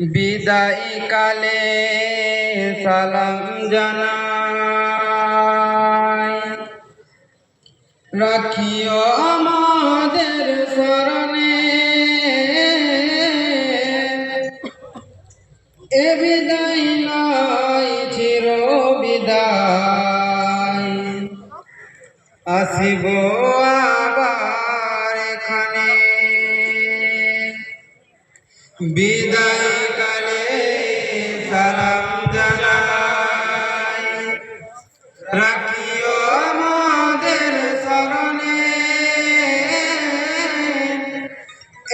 বিদায় কালে সালাম জানাই। রাখিও আমাদের স্মরণে। এ বিদায় নয় চির বিদায়। আসিব বিদায় কালে সালাম জানাই। রাখিও আমাদের স্মরণে।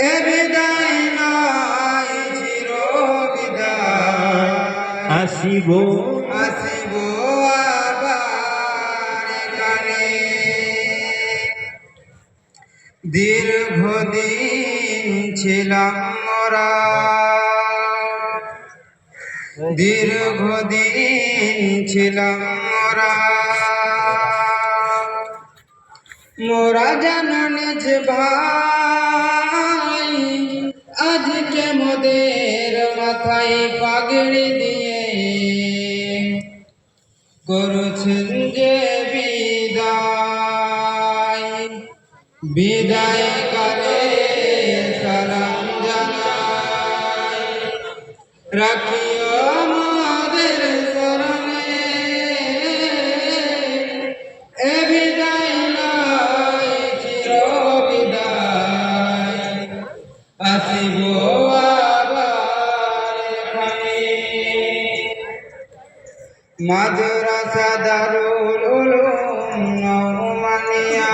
এ বিদায় নয় চির বিদায় আসিব আসিব দীর্ঘদিন ছিলাম মরা। দীর্ঘদিন ছিলাম মরা। মোরা জানো নিজ ভাই, আজকে মোদের মাথায় পাগড়ি দিয়ে করছেন যে বিদায়। বিদায় কালে রাখিও আমাদের স্মরণে এ বিদায় নয় চির বিদায় আসিব আবার এখানে। মাদ্রাসা দারুল উলুম নওমানিয়া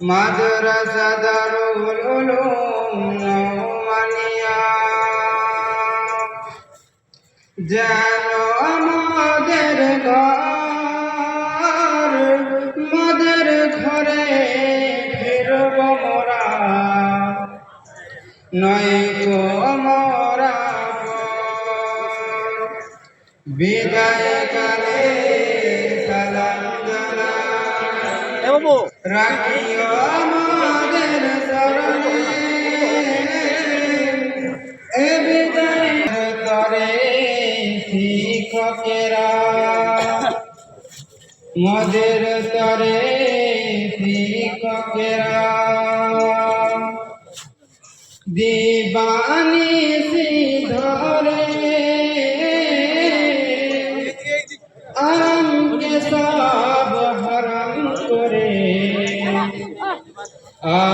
মাদ্রাসা দারুল উলুম নওমানিয়া যেন আমাদের ঘর মাদের ঘরে ফিরব মোরা। নয় তো মোরা বিদায় কালে সালাম রাখিও আমাদের শিক্ষকেরা মদের তরে শিক্ষকেরা দিবানি ধরে আরামকে সব হারাম করে। আছেন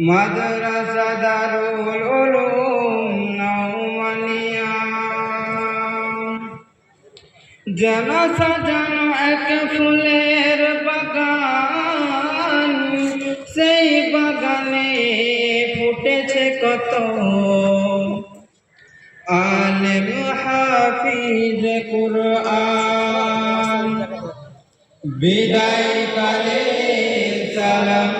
মাদ্রাসা দারুল উলুম নওমানিয়া যেন এক ফুলের বাগান সেই বাগানে ফুটেছে কত আলেম হাফিজ কুরআন বিদায় কালে সালাম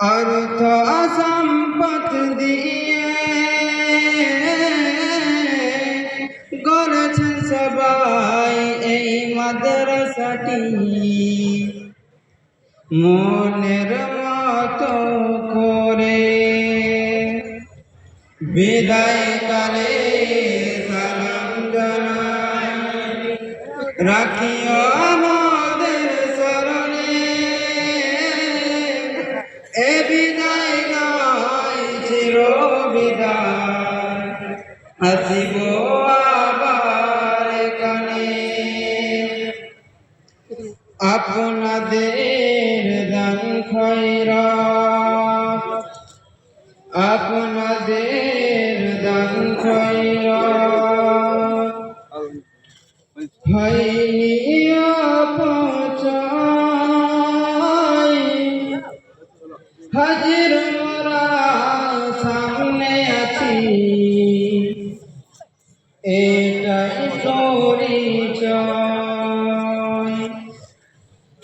অর্থ সম্পদ দিয়ে গড়েছেন সবাই এই মাদ্রাসাটি। মনের মতো করে বিদায় কালে সালাম জানাই। রাখিও আমাদের আসিব আবার কানে। আপনাদের দান খয়রা। আপনাদের দান খয়রা। হইয়া পৌঁছাই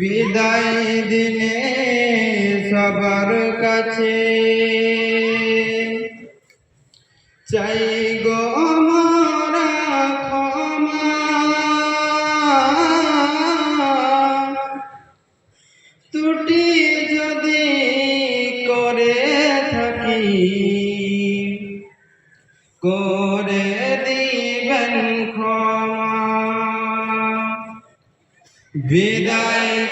বিদায় দিনে সবার কাছে। চাই গো মোরা ত্রুটি যদি করে থাকি করে দিবেন বিদায়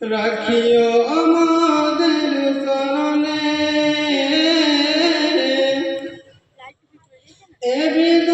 রাখিও আমাদের স্মরণে এ